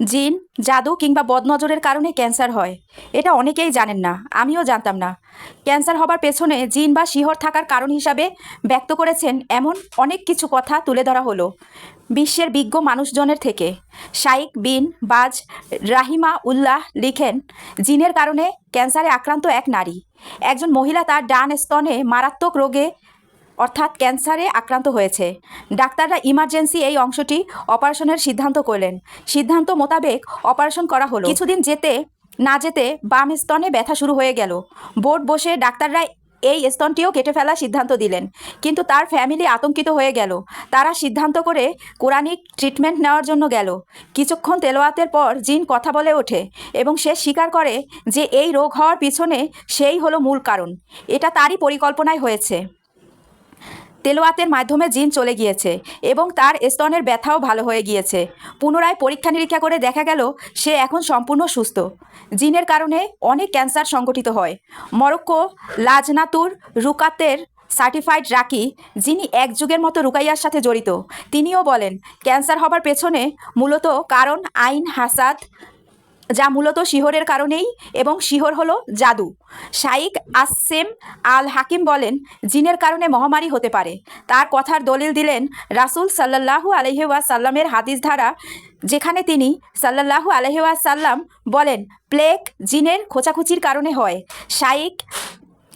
জিন, জাদু কিংবা বদনজরের কারণে ক্যান্সার হয়। এটা অনেকেই জানেন না, আমিও জানতাম না। ক্যান্সার হবার পেছনে জিন বা শিহর থাকার কারণ হিসাবে ব্যক্ত করেছেন এমন অনেক কিছু কথা তুলে ধরা হলো বিশ্বের বিজ্ঞ মানুষজনের থেকে। শাইক বিন বাজ রাহিমা উল্লাহ লিখেন, জিনের কারণে ক্যান্সারে আক্রান্ত এক নারী। একজন মহিলা তার ডান স্তনে মারাত্মক রোগে অর্থাৎ ক্যান্সারে আক্রান্ত হয়েছে। ডাক্তাররা ইমার্জেন্সি এই অংশটি অপারেশনের সিদ্ধান্ত করলেন। সিদ্ধান্ত মোতাবেক অপারেশন করা হলো। কিছুদিন যেতে, না যেতে বাম স্তনে ব্যথা শুরু হয়ে গেল। বোর্ড বসে ডাক্তাররা এই স্তনটিও কেটে ফেলার সিদ্ধান্ত দিলেন। কিন্তু তার ফ্যামিলি আতঙ্কিত হয়ে গেল। তারা সিদ্ধান্ত করে কোরআনিক ট্রিটমেন্ট নেওয়ার জন্য গেল। কিছুক্ষণ তেলোয়াতের পর জিন কথা বলে ওঠে এবং সে স্বীকার করে যে এই রোগ হওয়ার পিছনে সেই হলো মূল কারণ। এটা তারই পরিকল্পনায় হয়েছে। তেলোয়াতের মাধ্যমে জিন চলে গিয়েছে এবং তার স্তনের ব্যথাও ভালো হয়ে গিয়েছে। পুনরায় পরীক্ষা নিরীক্ষা করে দেখা গেল, সে এখন সম্পূর্ণ সুস্থ। জিনের কারণে অনেক ক্যান্সার সংগঠিত হয়। মরক্কো লাজনাতুর রুকাতের সার্টিফাইড রাকি, যিনি এক যুগের মতো রুকাইয়ার সাথে জড়িত, তিনিও বলেন, ক্যান্সার হবার পেছনে মূলত কারণ আইন, হাসাদ যা মূলত শিহরের কারণেই এবং শিহর হলো জাদু। শাইক আসসেম আল হাকিম বলেন, জিনের কারণে মহামারী হতে পারে। তার কথার দলিল দিলেন রাসুল সাল্লাল্লাহু আলহিউসাল্লামের হাদিস ধারা, যেখানে তিনি সাল্লাহু আলহিউসাল্লাম বলেন, প্লেগ জিনের খোঁচাখুচির কারণে হয়। শাইক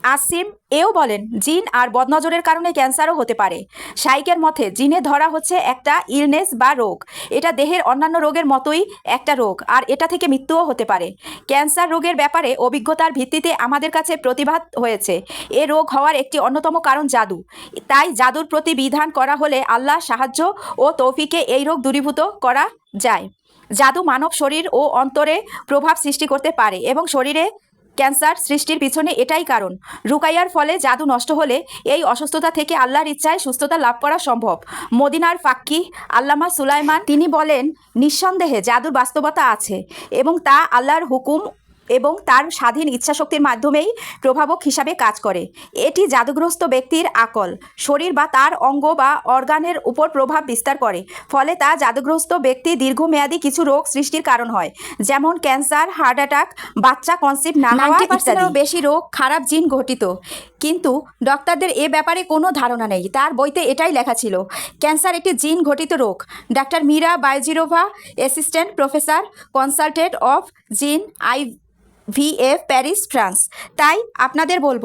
আসিম এও বলেন, জিন আর বদনজরের কারণে ক্যান্সারও হতে পারে। শাইকের মতে, জিনে ধরা হচ্ছে একটা ইলনেস বা রোগ। এটা দেহের অন্যান্য রোগের মতোই একটা রোগ, আর এটা থেকে মৃত্যুও হতে পারে। ক্যান্সার রোগের ব্যাপারে অভিজ্ঞতার ভিত্তিতে আমাদের কাছে প্রতিবাদ হয়েছে। এ রোগ হওয়ার একটি অন্যতম কারণ জাদু। তাই জাদুর প্রতি বিধান করা হলে আল্লাহ সাহায্য ও তৌফিকে এই রোগ দূরীভূত করা যায়। জাদু মানব শরীর ও অন্তরে প্রভাব সৃষ্টি করতে পারে এবং শরীরে ক্যান্সার সৃষ্টির পিছনে এটাই কারণ। রুকাইয়ার ফলে জাদু নষ্ট হলে এই অসুস্থতা থেকে আল্লাহর ইচ্ছায় সুস্থতা লাভ করা সম্ভব। মদিনার ফাক্কি আল্লামা সুলাইমান, তিনি বলেন, নিঃসন্দেহে জাদুর বাস্তবতা আছে এবং তা আল্লাহর হুকুম এবং তার স্বাধীন ইচ্ছাশক্তির মাধ্যমেই প্রভাবক হিসাবে কাজ করে। এটি জাদুগ্রস্ত ব্যক্তির আকল। শরীর বা তার অঙ্গ বা অর্গানের উপর প্রভাব বিস্তার করে। ফলে তা জাদুগ্রস্ত ব্যক্তি দীর্ঘমেয়াদী কিছু রোগ সৃষ্টির কারণ হয় যেমন ক্যান্সার হার্ট অ্যাটাক বাচ্চা কনসেপ্ট না হওয়া ইত্যাদি। বেশি রোগ খারাপ জিন ঘটিত কিন্তু ডক্টরদের এ ব্যাপারে কোনো ধারণা নেই। তার বইতে এটাই লেখা ছিল ক্যান্সার একটি জিন ঘটিত রোগ। Doctor Meera বায়োজিরোভা assistant professor consultant of gene IVF Paris, France. তাই আপনাদের বলব,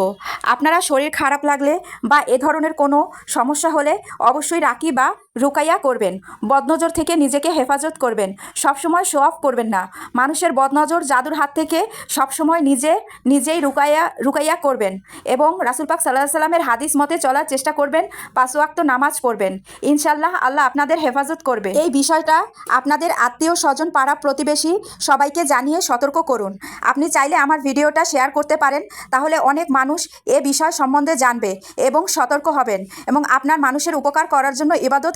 আপনারা শরীর খারাপ লাগলে বা এ ধরনের কোনো সমস্যা হলে অবশ্যই রাখি বা রুকাইয়া করবেন, বদনজর থেকে নিজেকে হেফাজত করবেন, সবসময় শো অফ করবেন না। মানুষের বদনজর জাদুর হাত থেকে সবসময় নিজে, নিজেই রুকাইয়া রুকাইয়া করবেন এবং রাসুল পাক সাল্লাহ সাল্লামের হাদিস মতে চলার চেষ্টা করবেন পাঁচওয়াক্ত নামাজ পড়বেন। ইনশাল্লাহ আল্লাহ আপনাদের হেফাজত করবে। এই বিষয়টা আপনাদের আত্মীয় স্বজন পাড়া প্রতিবেশী সবাইকে জানিয়ে সতর্ক করুন। আপনি চাইলে আমার ভিডিওটা শেয়ার করতে পারেন, তাহলে অনেক মানুষ এ বিষয় সম্বন্ধে জানবে এবং সতর্ক হবেন এবং আপনার মানুষের উপকার করার জন্য ইবাদত